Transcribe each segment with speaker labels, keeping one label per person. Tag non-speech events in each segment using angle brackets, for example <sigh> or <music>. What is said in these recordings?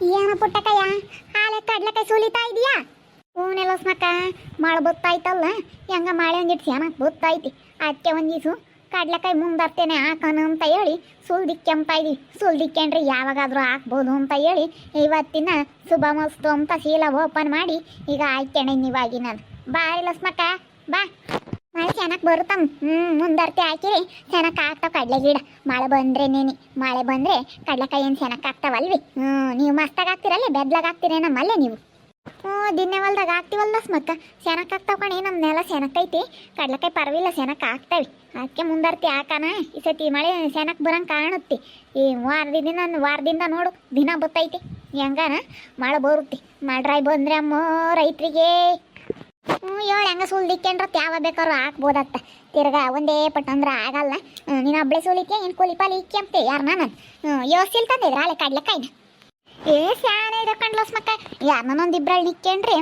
Speaker 1: ಏನ ಪುಟ್ಟಕಯ್ಯ ಹಾಲೆ ಕಡ್ಲೆಕಾಯಿ ಸುಲಿತಾ ಇದೆಯಾ? ಹೂನೆಲ್ಲ ಸ್ಮಕ್ಕ ಮಳೆ ಬತ್ತಾಯ್ತಲ್ಲ, ಹೆಂಗ ಮಳೆ ಒಂದಿಟ್ಟು ಚೆನ್ನಾಗಿ ಬತ್ತೈತಿ ಅದಕ್ಕೆ ಒಂದಿಸು ಕಡ್ಲೆಕಾಯಿ ಮುಂದರ್ತೇನೆ ಹಾಕೋಣ ಅಂತ ಹೇಳಿ ಸುಲ್ದಿಕ್ಕೆಂತ ಇದ್ವಿ ಸುಲ್ದಿಕ್ಕೆಂಡ್ರೆ ಯಾವಾಗಾದರೂ ಹಾಕ್ಬೋದು ಅಂತ ಹೇಳಿ ಇವತ್ತಿನ ಶುಭ ಮಸ್ತು ಅಂತ ಶೀಲ ಓಪನ್ ಮಾಡಿ ಈಗ ಆಯ್ತೇನೆ ನೀವಾಗಿ ನಾನು ಬಾ ಇಲ್ಲ ಸ್ಮಕ್ಕ ಬಾ. ಮಳೆ ಚೆನ್ನಾಗಿ ಬರುತ್ತಮ್ಮ ಹ್ಞೂ ಮುಂದರ್ತಿ ಹಾಕಿರಿ ಚೆನ್ನಾಗಿ ಆಗ್ತಾವ ಕಡಲೆ ಗಿಡ. ಮಳೆ ಬಂದರೆ ನೇನಿ. ಮಳೆ ಬಂದರೆ ಕಡ್ಲೆಕಾಯಿ ಏನು ಚೆನ್ನಾಗಿ ಆಗ್ತಾವಲ್ವಿ ಹ್ಞೂ ನೀವು ಮಸ್ತಾಗಿ ಹಾಕ್ತಿರಲ್ಲ? ಬೆದ್ಲಾಗ ಹಾಕ್ತೀರೇನಮ್ಮಲ್ಲೇ ನಮ್ಮಲ್ಲೇ ನೀವು? ಹ್ಞೂ ದಿನ್ನೆ ಹೊಲ್ದಾಗ ಹಾಕ್ತೀವಲ್ಲ ಸ್ಮಕ್ಕ ಚೆನ್ನಾಗಿ ಆಗ್ತಾವ ಕಣೆ ನಮ್ಮ ನೆಲ ಸೆನಕೈತಿ ಕಡ್ಲೆಕಾಯಿ ಪರವಿಲ್ಲ ಸೆನಕ್ಕೆ ಹಾಕ್ತಾವೆ. ಅದಕ್ಕೆ ಮುಂದರ್ತಿ ಹಾಕಣ. ಈ ಸತಿ ಮಳೆ ಸೆನಕ್ಕೆ ಬರಂಗೆ ಕಾಣುತ್ತೆ. ಈ ವಾರದಿಂದ ವಾರದಿಂದ ನೋಡು, ದಿನ ಬತ್ತೈತಿ. ಹೆಂಗಾನ? ಮಳೆ ಬರುತ್ತೆ. ಮಳೆ ಬಂದ್ರೆ ಅಮ್ಮ ರೈತರಿಗೆ. ಹ್ಞೂ ಹೇಳು ಹೆಂಗ ಸುಲ್ದಿಕ್ಕೆಂಡ್ರ ಯಾವ ಬೇಕಾದ್ರೂ ಹಾಕ್ಬೋದತ್ತ. ತಿರ್ಗಾ ಒಂದೇ ಪಟ್ಟು ಅಂದ್ರೆ ಆಗಲ್ಲ. ನೀನು ಒಬ್ಳೆ ಸುಲಿಕೆ ಏನು ಕೂಲಿ ಪಾಲಿ ಇಕ್ಕೆಂತೆ ನಾನು ಹ್ಞೂ ಯೋಸಿಲ್ ತಂದಿದ್ರ ಅಲೆ ಕೈನ ಏ, ಸ್ಯಾಣ ಇದೆ ಕಂಡ್ಲಸ್ ಮಕ್ಕ ಯಾರನ್ನೊಂದು ಇಬ್ರಲ್ಲಿ ನಿಕ್ಕೇನ್ರಿ?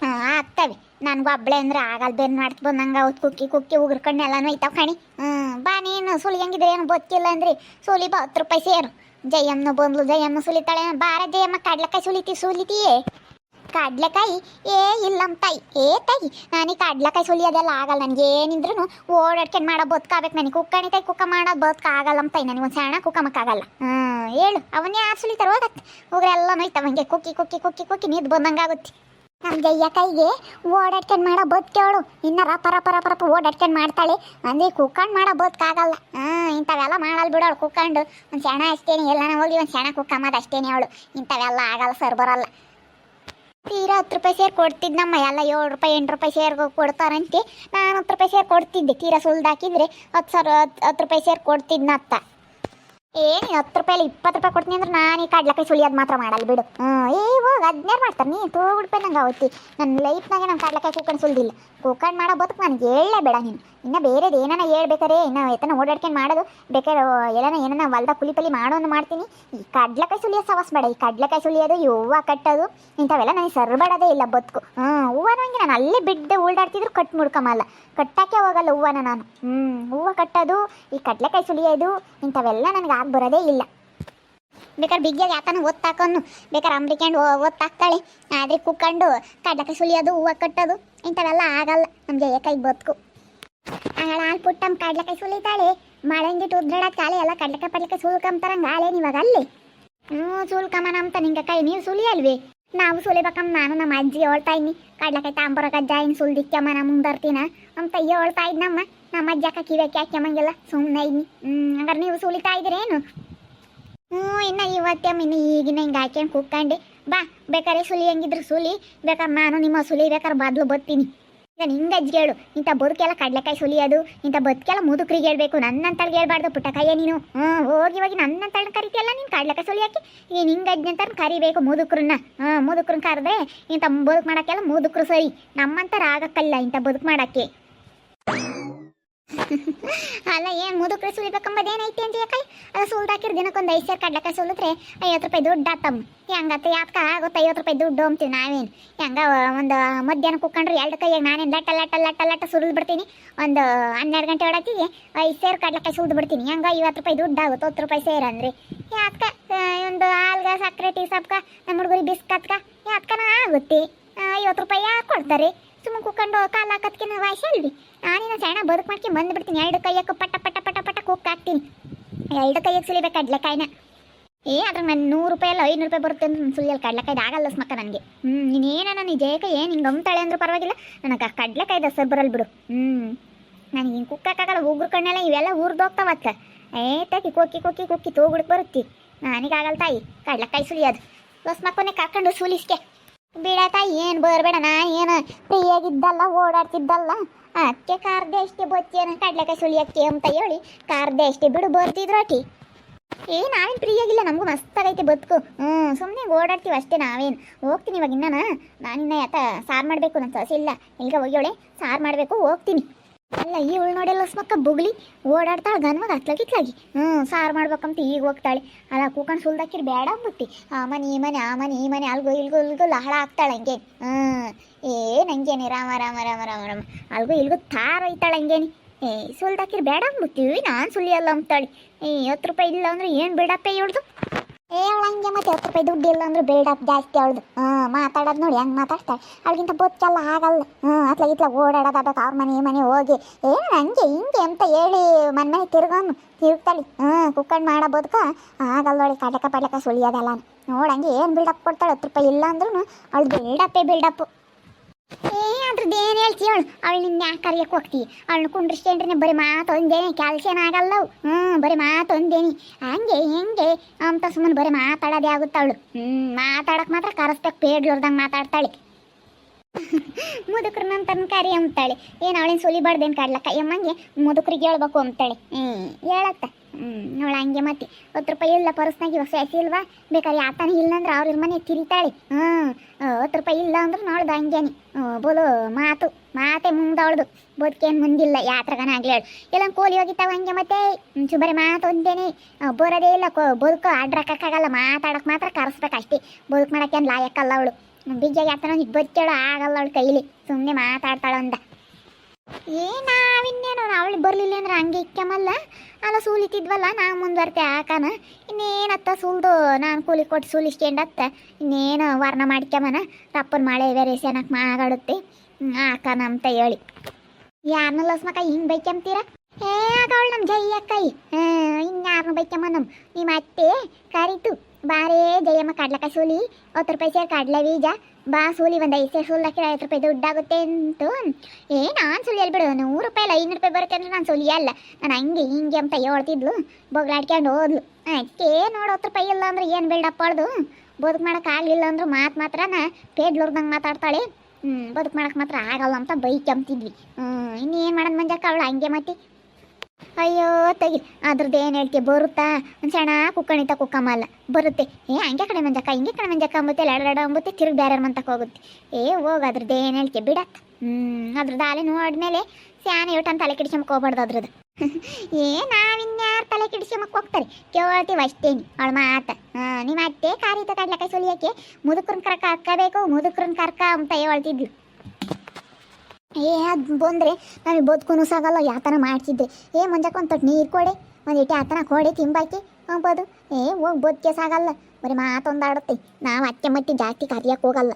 Speaker 1: ಹಾಂ ಆಗ್ತವೆ. ನನಗೂ ಒಬ್ಳೆ ಅಂದ್ರೆ ಆಗಲ್ಲ ಬೆನ್ ಮಾಡ್ತು ಬಂದಂಗೆ ಅವತ್ತು ಕುಕ್ಕಿ ಕುಕ್ಕಿ ಉಗ್ರಕಣ್ಣು ಎಲ್ಲನೂ ಐತಾವ ಕಣಿ. ಹ್ಞೂ ಬಾ ನೀನು ಸುಲಿ ಹೆಂಗಿದ್ರೆ ಏನು ಗೊತ್ತಿಲ್ಲ ಅಂದ್ರಿ. ಸುಲಿ ಬಾ, ಹತ್ತು ರೂಪಾಯಿ ಸೇರು. ಜಯಮ್ಮನ ಬಂದ್ಲು ಜಯಮ್ಮ ಸುಲಿತಾಳೆ. ಬಾರ ಜಯಮ್ಮ ಕಡ್ಲಕ್ಕ ಸುಲಿತಿ, ಸುಲಿತೀಯೇ. ಕಡ್ಲೆಕಾಯಿ? ಏ ಇಲ್ಲಮ್ಮ ತಾಯಿ. ಏ, ತಾಯಿ, ನಾನು ಕಡ್ಲೆಕಾಯಿ ಸುಲಿಯೋದೆಲ್ಲ ಆಗಲ್ಲ. ನನಗೆ ಏನಿದ್ರು ಓಡಾಡ್ಕೊಂಡು ಮಾಡೋ ಬದುಕಾಬೇಕು ನನಗೆ ಕುಕ್ಕಣಿ ತಾಯಿ ಕುಕ್ಕ ಮಾಡೋದು ಬದುಕ ಆಗಲ್ಲಮ್ಮ ತಾಯಿ. ನನಗೆ ಒಂದು ಸಣ್ಣ ಕುಕ್ಕ ಮಕ್ಕಾಗಲ್ಲ ಹ್ಞೂ ಹೇಳು ಅವನ್ನೇ ಯಾರು ಸುಲಿತಾರೆ ಹೋಗತ್ತೆ ಹೋಗ್ರೆಲ್ಲ ನೋಯ್ತಾವ ಕುಕ್ಕಿ ಕುಕ್ಕಿ ಕುಕ್ಕಿ ಕುಕ್ಕಿ ನಿದ್ದು ಬಂದಂಗಾಗುತ್ತೆ. ನಮ್ಮ ಜಯ್ಯ ಕೈಗೆ ಓಡಾಡ್ಕೊಂಡು ಮಾಡೋ ಬದುಕೇಳು ಇನ್ನ ರಪ ರಪ ರಪ ರಪ ಓಡಾಡ್ಕೊಂಡು ಮಾಡ್ತಾಳೆ. ಅಂದರೆ ಕುಕ್ಕಂಡು ಮಾಡೋ, ಬದುಕಾಗಲ್ಲ. ಹಾಂ, ಇಂಥವೆಲ್ಲ ಮಾಡಲ್ಲ ಬಿಡೋಳು ಕುಕ್ಕಂಡು. ಒಂದು ಸೆಣ ಅಷ್ಟೇನೆ. ಎಲ್ಲಾನ ಹೋಗಿ ಒಂದು ಸೆಣ ಕುಕ್ಕಮ್ಮದು ಅಷ್ಟೇನೆ ಅವಳು. ಇಂಥವೆಲ್ಲ ಆಗಲ್ಲ, ಸರ್, ಬರಲ್ಲ. ತೀರಾ ಹತ್ತು ರೂಪಾಯಿ ಸೇರ್ ಕೊಡ್ತಿದ್ನಮ್ಮ ಎಲ್ಲ ಏಳು ರೂಪಾಯಿ, ಎಂಟು ರೂಪಾಯಿ ಸೇರ್ ಕೊಡ್ತಾರಂತೆ. ನಾನು ಹತ್ತು ರೂಪಾಯಿ ಸೇರ್ ಕೊಡ್ತಿದ್ದೆ. ತೀರಾ ಸುಲ್ದಾಕಿದ್ರೆ ಹತ್ತು ಸಾವಿರ, ಹತ್ತು ರೂಪಾಯಿ ಸೇರ್ ಕೊಡ್ತಿದ್ನತ್ತ ಏನು ಹತ್ತು ರೂಪಾಯಿ ಇಪ್ಪತ್ತು ರೂಪಾಯಿ ಕೊಡ್ತೀನಿ ಅಂದ್ರೆ ನಾನು ಈ ಕಡ್ಲೆಕಾಯಿ ಸುಳಿಯೋದು ಮಾತ್ರ ಮಾಡಲ್ಲ, ಬಿಡು. ಹ್ಞೂ ಏ ಹೋಗಿ ಹದಿನಾರು ಮಾಡ್ತಾರೆ, ನೀ ರೂಪಾಯಿ ನಂಗೆ ಅವತ್ತಿ ನನ್ನ ಲೈಫ್ನಾಗೆ ನಾನು ಕಡ್ಲೆಕಾಯಿ ಕೂಕೊಂಡು ಸುಲ್ದಿಲ್ಲ. ಕೂಕೊಂಡು ಮಾಡೋ ಬದುಕು ನನಗೆ ಹೇಳಲೇ ಬೇಡ ನೀನು. ಇನ್ನು ಬೇರೆದು ಏನಾನ ಹೇಳ್ಬೇಕಾರೆ, ಇನ್ನು ಎತ್ತನ ಓಡಾಡ್ಕೊಂಡು ಮಾಡೋದು ಬೇಕಾದ್ರೆ ಎಲ್ಲನ ಏನನ ಹೊಲ್ದ ಕುಲಿ ಪಲಿ ಮಾಡೋನು ಮಾಡ್ತೀನಿ. ಈ ಕಡ್ಲಕಾಯಿ ಸುಲಿಯೋ ಸವಾಸ ಬೇಡ, ಈ ಕಡ್ಲಕಾಯಿ ಸುಳಿಯೋದು ಈ ಹೂವು ಕಟ್ಟೋದು, ಇಂಥವೆಲ್ಲ ನನಗೆ ಸರ್ಬಡೋದೇ ಇಲ್ಲ ಬದುಕು. ಹ್ಞೂ ಹಂಗೆ ನಾನು ಅಲ್ಲೇ ಬಿಡ್ದೆ ಓಡಾಡ್ತಿದ್ರು ಕಟ್ ಮುಡ್ಕೊಂಬಲ್ಲ ಕಟ್ಟಾಕೆ ಹೋಗಲ್ಲ ಹೂವನ ನಾನು. ಹ್ಞೂ ಹೂವು ಕಟ್ಟೋದು, ಈ ಕಡ್ಲೆಕಾಯಿ ಸುಳಿಯೋದು ಇಂಥವೆಲ್ಲ ನನಗೆ ಬರೋದೇ ಇಲ್ಲ. ಬೇಕಾದ್ರೆ ಬಿಗ್ಗಿಯಾಗ ಯಾತನ ಒತ್ತಾಕೊಂಡು ಬೇಕಾದ್ರೆ ಅಂಬ್ರಿಕೊಂಡು ಓದ್ತಾಕ್ತಾಳೆ. ಆದ್ರೆ ಕುಕ್ಕೊಂಡು ಕಡ್ಲೆಕಾಯಿ ಸುಲಿಯೋದು, ಹೂವು ಕಟ್ಟೋದು, ಇಂಥವೆಲ್ಲ ಆಗಲ್ಲ. ನಮ್ಮ ಏಕೈಗೆ ಬದುಕು. ಆಗಳ ಹಾಲು ಪುಟ್ಟಮ್ ಕಡ್ಲೆಕಾಯಿ ಸುಲಿತಾಳೆ. ಮಳೆಂಗಿಟ್ಟು ಉದ್ರಾಡಕ್ ಕಾಲೆ ಎಲ್ಲ ಕಡ್ಲೆಕಾಯಿ ಪಡ್ಲೆಕಾಯಿ ಸುಲ್ಕಂತಾರಂಗ ಆಳೆ ಇವಾಗ ಅಲ್ಲಿ? ಹ್ಞೂ ಸುಲ್ಕಮ್ಮನ ಅಂತ ನಿಂಗೆ ಕೈ ನೀವು ಸುಲಿಯಲ್ವಿ? ನಾವು ಸುಲಿಬೇಕಮ್ಮ ನಾನು ನಮ್ಮ ಅಜ್ಜಿ ಹೇಳ್ತಾ ಇದ್ನಿ ಕಡ್ಲಕಾಯಿ ತಾಂಬರಕ ಅಜ್ಜ ಇನ್ನು ಸುಲ್ದಿಕ್ಕಮ್ಮ ನಾ ಮುಂದರ್ತೀನ ಅಂತ ಹೇಳ್ತಾ ಇದ್ನಮ್ಮ ನಮ್ಮ ಅಜ್ಜಕ್ಕ ಕಿವ್ಯಾಕೆ ಹಾಕ್ಯಮ್ಮಂಗೆಲ್ಲ ಸುಮ್ಮನೆ ಇದ್ನಿ. ಹಂಗಾರೆ ನೀವು ಸುಲಿತಾ ಇದ್ದೀರೇನು ಹ್ಞೂ, ಇನ್ನು ಇವತ್ತಮ್ಮ, ಇನ್ನು ಈಗಿನ ಹಿಂಗೆ ಹಾಕ್ಯಂಗೆ ಕೂತ್ಕೊಂಡು. ಬಾ, ಬೇಕಾರೆ ಸುಲಿ ಹೆಂಗಿದ್ರು ಸುಲಿ ಬೇಕಾದ್ರೆ ನಾನು ನಿಮ್ಮ ಸುಲಿ ಬೇಕಾದ್ರೆ ಬದಲು ಬರ್ತೀನಿ ನಿಂಗೆ ಅಜ್ಜಿಗೆ ಹೇಳು? ಇಂಥ ಬದುಕೆಲ್ಲ ಕಡಲೆಕಾಯಿ ಸುಲಿಯೋದು, ಇಂಥ ಬದುಕೆಲ್ಲ ಮುದುಕ್ರಿಗೆ ಹೇಳ್ಬೇಕು, ನನ್ನಂತಳ್ಗೆ ಹೇಳ್ಬಾರ್ದು ಪುಟ್ಟಕಯ್ಯ ನೀನು. ಹ್ಞೂ ಹೋಗಿ ಹೋಗಿ ನನ್ನಂತಳ್ನ ಕರಿತೀಯಲ್ಲ ನೀನು ಕಡಲೆಕಾಯಿ ಸುಲಿಯೋಕೆ? ನೀನು ಹಿಂಗೆ ಅಜ್ಜಿ ಅಂತ ಕರಿಬೇಕು ಮುದುಕ್ರನ್ನ. ಹ್ಞೂ ಮುದುಕ್ರನ್ನ ಕರೆದ್ರೆ ಇಂಥ ಬದುಕು ಮಾಡೋಕ್ಕೆಲ್ಲ ಮುದುಕ್ರು ಸರಿ. ನಮ್ಮಂತರ ಆಗಕ್ಕಲ್ಲ ಇಂಥ ಬದುಕು ಮಾಡೋಕ್ಕೆ. ಅಲ್ಲ ಏನು ಮುದುಕ್ರೆ ಸುಲಿಬೇಕಂಬದು ಏನೈತಿ ಅಂತ ಯಾಕೈ ಅದು ಸುಲ್ದಾಕಿರ ದಿನಕ್ಕೊಂದು ಐದು ಸೇರು ಕಡ್ಲಕ್ಕ ಸುಲಿದ್ರೆ ಐವತ್ತು ರೂಪಾಯಿ ದುಡ್ಡು ಆತಮ್ಮ ಹೆಂಗತ್ತ ಯಾತ್ಕ ಆಗುತ್ತೆ ಐವತ್ತು ರೂಪಾಯಿ ದುಡ್ಡು ಅಂತೀವಿ ನಾವೇನು? ಹೆಂಗ, ಒಂದು ಮಧ್ಯಾಹ್ನ ಕುಕ್ಕಂಡ್ರೆ ಎರಡು ಕೈಯಾಗ ನಾನೇನು ಲಟ್ಟ ಲಟ್ಟ ಲಟ್ಟ ಲಟ್ಟ ಸುರಿದು ಬಿಡ್ತೀನಿ? ಒಂದು ಹನ್ನೆರಡು ಗಂಟೆ ಒಳತ್ತಿಗೆ ಐದು ಸೇರು ಕಡ್ಲಕ್ಕ ಸುಲ್ದು ಬಿಡ್ತೀನಿ. ಹೆಂಗ ಐವತ್ತು ರೂಪಾಯಿ ದುಡ್ಡು ಆಗುತ್ತೆ ಹತ್ತು ರೂಪಾಯಿ ಸೇರು ಅಂದ್ರೆ? ಯಾತ್ಕ ಒಂದು ಹಾಲ್ಗ ಸಕ್ಕರೆ ಟೀ, ಸಪ್ಕ ನಮ್ಮ ಹುಡುಗರಿಗೆ ಬಿಸ್ಕತ್ಕ ಯಾತ್ಕನ ಆಗುತ್ತೆ? ಐವತ್ತು ರೂಪಾಯಿ ಯಾಕೆ ಕೊಡ್ತಾರೆ? ಸುಮ್ಮನೆ ಕುಕ್ಕೊಂಡು ಕಾಲು ಹಾಕೋದಕ್ಕೆ ಅಲ್ವಿ ನಾನಿನ ಸಣ್ಣ ಬದುಕು ಮಾಡ್ಕೊಂಡು ಬಂದ್ಬಿಡ್ತೀನಿ. ಎರಡು ಕೈಯಕ್ಕೆ ಪಟ ಪಟ ಪಟ ಪಟ ಕುಕ್ ಹಾಕ್ತೀನಿ ಎರಡು ಕೈಯಾಗ ಸುಲಿಬೇಕು ಕಡ್ಲೆಕಾಯಿನ. ಏ, ಅದ್ರ ನಾನು ನೂರು ರೂಪಾಯಿ ಅಲ್ಲ, ಐನೂರು ರೂಪಾಯಿ ಬರುತ್ತೆ ಅಂತ ಸುಲಿಯಲ್ಲ ಕಡ್ಲೆಕಾಯ್ದು ಆಗಲ್ಲ ಸ್ಮಕ್ಕ ನನಗೆ. ಹ್ಞೂ ನೀನೇನ ನಾನು ಜಯಕ? ಏನು ಹಿಂಗೆ ಅಂತಾಳೆ ಅಂದ್ರೆ ಪರವಾಗಿಲ್ಲ. ನನಗೆ ಕಡ್ಲೆಕಾಯ್ದು ಹೆಸರು ಬರಲ್ಲ ಬಿಡು. ಹ್ಞೂ ನನಗೆ ಹಿಂಗೆ ಕುಕ್ಕಾಗಲ್ಲ ಉಗ್ರು ಕಣ್ಣೆಲ್ಲ ಇವೆಲ್ಲ ಊರ್ದೋಗ್ತಾವತ್ತ ಏ ತಾಕಿ ಕೊಕ್ಕಿ ಕೊಕ್ಕಿ ಕೊಕ್ಕಿ ತೋಗುಡಕ್ಕೆ ಬರುತ್ತಿ. ನನಗಾಗಲ್ಲ ತಾಯಿ. ಕಡ್ಲೆಕಾಯಿ ಸುಲಿಯೋದು. ಮಕ್ಕಳನ್ನೇ ಕರ್ಕೊಂಡು ಸುಲಿಸ್ಕೆ. ಬಿಡ ಏನ್ ಬರಬೇಡ, ನಾ ಏನು ಫ್ರೀಯಾಗಿದ್ದಲ್ಲ, ಓಡಾಡ್ತಿದ್ದಲ್ಲ. ಅಕ್ಕೆ ಕಾರ್ದೆ ಅಷ್ಟೇ ಬೊತ್ತೇನ ಕಡ್ಲೆಕಾಯಿ ಸುಳಿಯಕ್ಕೆ ಅಂತ ಹೇಳಿ ಕಾರ್ದೆ ಅಷ್ಟೇ ಬಿಡು ಬರ್ತಿದ್ರು ಏ, ನಾವೇನು ಫ್ರೀಯಾಗಿಲ್ಲ, ನಮಗೂ ಮಸ್ತಾಗೈತೆ ಬದುಕು. ಹ್ಞೂ ಸುಮ್ಮನೆ ಓಡಾಡ್ತೀವಿ ಅಷ್ಟೇ ನಾವೇನ್. ಹೋಗ್ತೀನಿ ಇವಾಗ ಇನ್ನನ. ನಾನಿನ್ನ ಯಾತ ಸಾರ್ ಮಾಡಬೇಕು ನನ್ನ ಸಸಿ ಇಲ್ಲ ಈಗ ಹೋಗ್ಯವಳೆ ಸಾರ್ ಮಾಡಬೇಕು, ಹೋಗ್ತೀನಿ. ಅಲ್ಲ, ಈ ನೋಡೆಲ್ಲ ಸ್ಮಕ್ಕ ಬುಗ್ಲಿ ಓಡಾಡ್ತಾಳೆ ಗನ್ವಾಗ ಹತ್ಲಾಗಿತ್ಲಾಗಿ ಹ್ಞೂ ಸಾರು ಮಾಡ್ಬೇಕಂತ ಈಗ ಹೋಗ್ತಾಳೆ. ಅಲ್ಲ, ಕೂಕಣ್ ಸುಲ್ದಾಕಿರ್ ಬೇಡ ಅಂದ್ಬಿಟ್ಟು. ಆ ಮನೆ, ಈ ಮನೆ, ಆ ಮನೆ, ಈ ಮನೆ, ಅಲ್ಗೋ, ಇಲ್ಗೋ ಇಲ್ಗೋ ಲಹಳ ಆಗ್ತಾಳೆ ಹಂಗೆ ಹ್ಞೂ ಏ ಹಂಗೇನಿ ರಾಮ ರಾಮ ರಾಮ ರಾಮ ರಾಮ. ಅಲ್ಗೋ, ಇಲ್ಗೋ ತಾರ ಐತಾಳೆ ಹಂಗೇನಿ. ಏ ಸುಲ್ದಾಕಿರ್ ಬೇಡ ಅಂದ್ಬಿಟ್ಟಿವಿ ನಾನು ಸುಲಿಯಲ್ಲ ಅಂತಾಳೆ ಏ, ಹತ್ತು ರೂಪಾಯಿ ಇಲ್ಲ ಅಂದ್ರೆ ಏನು ಬಿಡಪ್ಪ ಇವಳ್ದು? ಏ ಮತ್ತೆ ಹತ್ತು ರೂಪಾಯಿ ದುಡ್ಡು ಇಲ್ಲ ಅಂದ್ರೆ ಬಿಲ್ಡಪ್ ಜಾಸ್ತಿ ಅವಳದು. ಹಾಂ, ಮಾತಾಡೋದು ನೋಡಿ, ಹೆಂಗೆ ಮಾತಾಡ್ತಾಳೆ. ಅವಳಿಗಿಂತ ಬೊಚ್ಚಲ್ಲ ಆಗಲ್ಲ. ಹ್ಞೂ ಅತ್ಲ ಇತ್ಲ ಓಡಾಡೋದಾಗಬೇಕು ಅವ್ರ ಮನೆ ಮನೆ ಹೋಗಿ. ಏನು ಹಂಗೆ ಹಿಂಗೆ ಅಂತ ಹೇಳಿ ಮನೆ ಮನೆ ತಿರ್ಗೊಂಡು ತಿರುಗ್ತಾಳೆ. ಹ್ಞೂ ಕುಕ್ಕಂಡು ಮಾಡೋ ಆಗಲ್ಲ ನೋಡಿ, ಕಡಕ ಪಡ್ಲಕ ಸುಳಿಯೋದಲ್ಲ ನೋಡಂಗೆ ಏನು ಬಿಲ್ಡಪ್ ಕೊಡ್ತಾಳೆ, ಹತ್ತು ರೂಪಾಯಿ ಇಲ್ಲ ಅಂದ್ರೂ ಅವಳು ಬಿಲ್ಡಪ್ಪೇ ಬಿಲ್ಡಪ್ಪು ಏ, ಅದ್ರದ್ದು ಏನು ಅವಳು? ನಿನ್ನ ಯಾಕೆ ಕರಿಯಕ್ಕೆ ಹೋಗ್ತಿ? ಅವಳನ್ನ ಕುಂಡ್ರಿಸ್ಕೊಂಡ್ರೆ ಬರೀ ಮಾತು ಒಂದೇನೆ ಕೆಲಸ ಏನಾಗಲ್ಲ ಅವು. ಹ್ಞೂ ಬರೀ ಮಾತು ಒಂದೇನಿ. ಹಂಗೆ, ಹೆಂಗೆ. ಅಂತ ಸುಮ್ಮನೆ ಬರೀ ಮಾತಾಡೋದೇ ಆಗುತ್ತೆ ಅವಳು. ಹ್ಞೂ ಮಾತಾಡಕ್ಕೆ ಮಾತ್ರ ಕರೆಸ್ಬೇಕು ಪೇಡ್ಲೋರ್ದಂಗೆ ಮಾತಾಡ್ತಾಳೆ. ಮುದುಕ್ರನ್ನ ತನ್ನ ಕರಿ ಅಂತಾಳೆ ಏನು ಅವಳೇನು ಸುಲಿಬಾರ್ದೇನು ಕಾಡ್ಲಕ್ಕ? ಎಮ್ಮಂಗೆ ಮುದುಕ್ರಿಗೆ ಹೇಳ್ಬೇಕು ಅಂತಾಳೆ ಹ್ಞೂ ಹೇಳತ್ತ. ಹ್ಞೂ ನೋಡ ಹಂಗೆ ಮತ್ತೆ. ಹತ್ತು ರೂಪಾಯಿ ಇಲ್ಲ ಪರ್ಸ್ನಾಗ ಇವಾಗ ಸೆಸಿ ಇಲ್ವಾ? ಬೇಕಾದ್ರೆ ಯಾತನ ಇಲ್ಲ ಅಂದ್ರೆ ಅವ್ರ ಮನೆ ತಿರಿತಾಳೆ. ಹ್ಞೂ ಹತ್ತು ರೂಪಾಯಿ ಇಲ್ಲ ಅಂದ್ರೆ ನೋಡ್ದು ಹಂಗೇನಿ. ಬೋಲು, ಮಾತು, ಮಾತೆ ಮುಂದವಳ್ದು ಬದುಕೇನು ಮುಂದಿಲ್ಲ, ಯಾತ್ರಗನ ಆಗ್ಲಿ ಹೇಳು. ಇಲ್ಲ ಕೋಲಿ ಹೋಗಿತ್ತಾವ ಹಂಗೆ ಮತ್ತೆ? ಚುಬರಿ ಮಾತು ಒಂದೇನೆ. ಬರೋದೇ ಇಲ್ಲ, ಕೋ, ಬದುಕು ಅಡ್ರಕ್ಕಾಗಲ್ಲ ಮಾತಾಡಕ್ಕೆ ಮಾತ್ರ ಕರೆಸ್ಬೇಕು ಅಷ್ಟೇ. ಬದುಕು ಮಾಡೋಕ್ಕೇನು ಲಾಯಕ್ಕಲ್ಲ ಅವಳು. ಬಿಜ್ಜ ಯಾತನ ಬದುಕೇಳು ಆಗಲ್ಲ ಅವಳು ಕೈಲಿ. ಸುಮ್ಮನೆ ಮಾತಾಡ್ತಾಳ ಅಂದ. ಏ, ನಾವಿನ್ನೇನು, ಅವಳು ಬರಲಿಲ್ಲ ಅಂದ್ರೆ ಹಂಗೆ ಇಕ್ಕಮಲ್ಲ ಅಲ್ಲ, ಸೂಲಿತಿದ್ವಲ್ಲ, ನಾ ಮುಂದುವರ್ತೆ ಆಕನ. ಇನ್ನೇನತ್ತ ಸುಲ್ದು? ನಾನು ಕೂಲಿ ಕೊಟ್ಟು ಸೂಲಿಸ್ಕೊಂಡತ್ತ. ಇನ್ನೇನು ವರ್ಣ ಮಾಡ್ಕ್ಯಮನ? ತಪ್ಪನ ಮಳೆ ಬೇರೆ ಸೆನಕ್ ಮಾಗಾಡುತ್ತೆ. ಆಕನ ಅಂತ ಹೇಳಿ. ಯಾರನ್ನ ಲಸ್ಮಕ್ಕ ಹಿಂಗೆ ಬೈಕ್ಯಂತೀರ? ಏ ಆಗವಳು ನಮ್ಮ ಜಯ್ಯ ಕೈ ಇನ್ಯಾರನ್ನ ಬೈಕ್ಯಮ್ಮ ನಮ್ಮ ನಿಮ್ಮ ಅತ್ತೆ ಕರಿತು. ಬಾರೇ ಜಯಮ್ಮ ಕಡ್ಲಕಾಯಿ ಸೂಲಿ. ಹತ್ತು ರೂಪಾಯಿ ಸೇರಿ ಕಡ್ಲೆ ಬೀಜ. ಬಾ ಸೂಲಿ, ಒಂದು ಐದು ಸೇರಿ ಸೂಲಕ್ಕೆ ಐವತ್ತು ರೂಪಾಯಿ ದುಡ್ಡಾಗುತ್ತೆ ಅಂತು. ಏ, ನಾನು ಸುಲಿ ಬಿಡು, ನೂರು ರೂಪಾಯಿ ಅಲ್ಲ, ಐನೂರು ರೂಪಾಯಿ ಬರುತ್ತೆ ಅಂದ್ರೆ ನಾನು ಸುಲಿಯಲ್ಲ ನಾನು ಹಂಗೆ ಹಿಂಗೆ ಅಂತ ಹೇಳ್ತಿದ್ಲು. ಬೊಗ್ಲಾಡ್ಕೊಂಡು ಹೋದ್ಲು. ಅದಕ್ಕೆ ನೋಡು ಹತ್ತು ರೂಪಾಯಿ ಇಲ್ಲ ಅಂದ್ರೆ ಏನು ಬಿಲ್ಡಪ್ ಬದುಕು ಮಾಡೋಕೆ ಆಗಲಿಲ್ಲ ಅಂದ್ರೆ ಮಾತು ಮಾತ್ರ ನಾ ಪೇಡ್ಲೋರ್ದಂಗೆ ಮಾತಾಡ್ತಾಳೆ. ಬದುಕು ಮಾಡಕ್ಕೆ ಮಾತ್ರ ಆಗಲ್ಲ ಅಂತ ಬೈಕ್ ಅಂತಿದ್ವಿ ಇನ್ನೇನು ಮಾಡೋದು ಮಂಜಕ್ಕ ಅವಳು? ಹಂಗೆ ಮತ್ತೆ ಅಯ್ಯೋ, ತೆಗಿ. ಅದ್ರದ್ದು ಏನು ಹೇಳ್ತಿ ಬರುತ್ತಾ? ಒಂದು ಸಣ್ಣ ಕುಕ್ಕಣಿತ ಕುಕ್ಕಮಲ್ಲ ಬರುತ್ತೆ. ಏ, ಹಂಗೆ ಕಡೆ ಮಂಜಕ್ಕ, ಹಿಂಗೆ ಕಡೆ ಮಂಜಕ್ಕ ಅಂಬುತ್ತೆ ಲಡಲಡ ಅಂಬುತ್ತೆ, ತಿರುಗಿ ಬೇರೆ ಮಂತಕ್ಕೆ ಹೋಗುತ್ತೆ. ಏ, ಹೋಗ ಅದ್ರದ್ದು ಏನು ಹೇಳ್ತೀಯ? ಬಿಡತ್ತ ಹ್ಞೂ ಅದ್ರದ್ದು ಆಲೆ ನೋಡಿದ್ಮೇಲೆ ಸ್ಯಾನ ಅಂತ ತಲೆ ಕಿಡಿಸ್ಕೊಂಬಕ್ಕೆ ಹೋಗ್ಬಾರ್ದು ಅದ್ರದ್ದು. <laughs> ಏ, ನಾವಿನ್ಯಾರು ತಲೆ ಕಿಡಿಸ್ಕೊಂಬಕ್ಕೆ ಹೋಗ್ತಾರೆ? ಕೇಳ್ತೀವಿ ಅಷ್ಟೇನಿ ಅವಳ ಮಾತ. ಹಾಂ ನಿಮ್ಮ ಅತ್ತೆ ಕಾರಿತ ಕಡ್ಲಕಾಯಿ ಸುಲಿಯಕ್ಕೆ ಮುದುಕ್ರನ್ನ ಕರ್ಕ ಹಾಕಬೇಕು ಮುದುಕ್ರನ್ನ ಕರ್ಕ ಅಂತ ಹೇಳ್ತಿದ್ಲು. ಏ, ಅದು ಬಂದರೆ ನಮಗೆ ಬದುಕೂ ಸಾಗಲ್ಲ ಯಾತನ ಮಾಡ್ತಿದ್ದೆ. ಏ ಮುಂಜಾಕೆ ಒಂದು ತೊಟ್ಟು ನೀರು ಕೊಡೆ, ಒಂದು ಇಟ್ಟು ಆತನ ಕೊಡೆ ತಿಂಬಾಕಿ. ಹೋಗ್ಬೋದು. ಏ, ಹೋಗಿ ಬದುಕೆ ಸಾಗಲ್ಲ ಬರೀ ಮಾತೊಂದಾಡುತ್ತೆ ನಾವು ಅತ್ತೆ ಮಟ್ಟಿ ಜಾಸ್ತಿ ಕರಿಯಕ್ಕೆ ಹೋಗಲ್ಲ.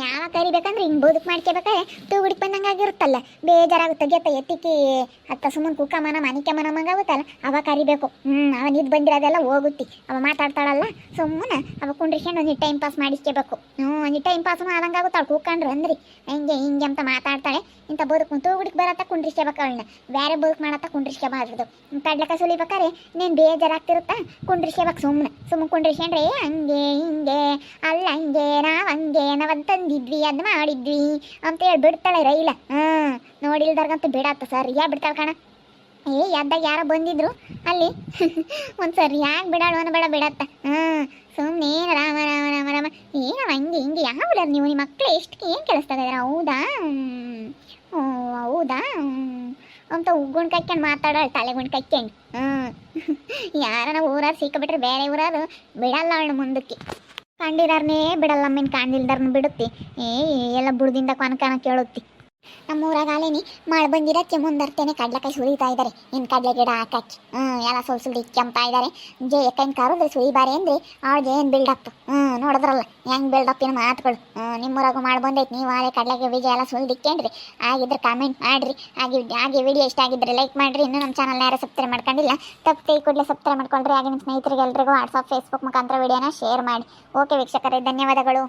Speaker 1: ಯಾವ ಕರಿಬೇಕಂದ್ರೆ ಹಿಂಗೆ ಬದುಕು ಮಾಡ್ಕೋಬೇಕಾದ್ರೆ ತೂ ಹುಡುಕ್ ಬಂದಂಗೆ ಆಗಿರುತ್ತಲ್ಲ, ಬೇಜಾರಾಗುತ್ತೆ. ಗೆತ್ತ ಎತ್ತಿಕ್ಕಿ ಅತ್ತ ಸುಮ್ಮನೆ ಕುಕ್ಕಮನ ಮನಿಕೆಮನ ಮಂಗಾಗುತ್ತಲ್ಲ ಅವ ಕರಿಬೇಕು. ಹ್ಞೂ ಅವ ನಿದ್ದು ಬಂದಿರೋದೆಲ್ಲ ಹೋಗುತ್ತಿ. ಅವ ಮಾತಾಡ್ತಾಳಲ್ಲ, ಸುಮ್ಮನೆ ಅವ ಕುಂಡ್ರಿಸ್ಕೊಂಡು ಒಂದು ಟೈಮ್ ಪಾಸ್ ಮಾಡಿಸ್ಕೋಬೇಕು. ಹ್ಞೂ ಒಂದು ಟೈಮ್ ಪಾಸ್ ಆದಂಗೆ ಆಗುತ್ತಾಳೆ ಕೂತ್ಕೊಂಡ್ರು ಅಂದ್ರಿ. ಹಿಂಗೆ ಹಿಂಗೆ ಅಂತ ಮಾತಾಡ್ತಾಳೆ. ಇಂಥ ಬದುಕು ತೂ ಹುಡುಕ್ ಬರತ್ತ ಕುಂಡ್ರಿಸ್ಕೋಬೇಕು ಅವಳನ್ನ. ಬೇರೆ ಬದುಕು ಮಾಡತ್ತ ಕುಂಡ್ರಿಸ್ಕೋಬಾರ್ದು. ಕಡ್ಲಕ ಸುಲಿಬೇಕಾರೆ ನೀನು ಬೇಜಾರಾಗ್ತಿರುತ್ತಾ? ಕುಂಡ್ರಿಸ್ಕೋಬೇಕು ಸುಮ್ಮನೆ ಸುಮ್ಮನೆ ಕುಂಡ್ರಿಸ್ಕೊಂಡ್ರೆ ಹಂಗೆ, ಹಿಂಗೆ, ಅಲ್ಲ, ಹಂಗೆ, ನಾವು ಹಂಗೆ ನಾವಂತ ತಂದಿದ್ವಿ ಅದು ಮಾಡಿದ್ವಿ ಅಂತ ಹೇಳಿ ಬಿಡ್ತಾಳೆ ರೈಲ. ಹಾಂ ನೋಡಿಲ್ದಾರ್ಗಂತೂ ಬಿಡತ್ತ ಸರ್ ಯಾ ಬಿಡ್ತಾಳೆ ಕಣ? ಏ ಯಾವ್ದಾಗ ಯಾರೋ ಬಂದಿದ್ರು, ಅಲ್ಲಿ <laughs> ಒಂದು ಸರ್ ಯಾಕೆ ಬಿಡಾಳು ಬೇಡ, ಬಿಡತ್ತ. ಹಾಂ ಸುಮ್ಮನೆ ರಾಮ ರಾಮ ರಾಮ ರಾಮ. ಏನವ ಹಂಗೆ, ಹಿಂಗೆ ಯಾವ ಬಿಡೋದು ನೀವು? ನಿಮ್ಮ ಮಕ್ಕಳು ಎಷ್ಟು ಏನು ಕೆಲಸ್ತಾ ಇದಾರೆ? ಹೌದಾ. ಓ, ಹೌದಾ. ಅಂತ ಉಗ್ಗುಣ್ ಕೈಕೊಂಡು ಮಾತಾಡೋಳು ತಲೆಗುಣ್ ಕೈಕೊಂಡು ಹ್ಞೂ <laughs> ಯಾರನ ಊರಾರು ಸಿಕ್ಕಿಬಿಟ್ರೆ ಬೇರೆ ಊರಾರು ಬಿಡಲ್ಲ ಅವಳು ಮುಂದಕ್ಕೆ. ಕಂಡಿರಾರ್ನೇ ಬಿಡಲ್ಲ ಅಮ್ಮಿನ ಕಾಣ್ದಿಲ್ದಾರ್ನ ಬಿಡುತ್ತಿ. ಏ ಎಲ್ಲ ಬುಡದಿಂದ ಕೊನಕನ ಕೇಳುತ್ತಿ. ನಮ್ಮ ಊರಾಗ ಅಲೇನಿ ಮಳೆ ಬಂದಿರಕ್ಕೆ ಮುಂದರ್ತೇನೆ. ಕಡ್ಲೆಕಾಯಿ ಸುರಿತಾ ಇದ್ದಾರೆ ಇನ್ನು ಕಡಲೆ ಗಿಡ ಹಾಕಿ ಹ್ಞೂ ಎಲ್ಲ ಸುಲ್ ಸುಳಿ ಇಕ್ಕೆಂತಾ ಇದ್ದಾರೆ ಜೆ ಎಕ್ಕೈನ್ ಕಾರದ್ರೆ ಸುರಿಬಾರೆ ಅಂದ್ರೆ ಅವ್ಳಿಗೆ ಏನು ಬಿಲ್ಡಪ್ ಹ್ಞೂ ನೋಡಿದ್ರಲ್ಲ, ಹೆಂಗೆ ಬಿಲ್ಡಪ್ಪಿನ ಮಾತುಗಳು? ನಿಮ್ಮ ಊರಾಗ ಮಾಡಿ ಬಂದೈತೆ. ನೀವು ಆಲೆ ಕಡ್ಲೆಗೆ ಬೀಜ ಎಲ್ಲ ಸುಲ್ದು ಇಕ್ಕೇನ್ರಿ ಆಗಿದ್ರೆ ಕಾಮೆಂಟ್ ಮಾಡ್ರಿ. ಹಾಗೆ ಹಾಗೆ ವಿಡಿಯೋ ಇಷ್ಟ ಆಗಿದ್ರೆ ಲೈಕ್ ಮಾಡ್ರಿ. ಇನ್ನೂ ನಮ್ಮ ಚಾನಲ್ ಯಾರು ಸಬ್ಸ್ಕ್ರೈಬ್ ಮಾಡ್ಕೊಂಡಿಲ್ಲ, ತಪ್ಪು ಕೈ ಕೂಡಲೇ ಸಬ್ಸ್ಕ್ರೈಬ್ ಮಾಡ್ಕೊಂಡ್ರಿ ಹಾಗೆ ನಿಮ್ಮ ಸ್ನೇಹಿತರಿಗೆ ಎಲ್ರಿಗೂ ವಾಟ್ಸಪ್ ಫೇಸ್ಬುಕ್ ಮುಖಾಂತರ ವಿಡಿಯೋನ ಶೇರ್ ಮಾಡಿ. ಓಕೆ ವೀಕ್ಷಕರೇ, ಧನ್ಯವಾದಗಳು.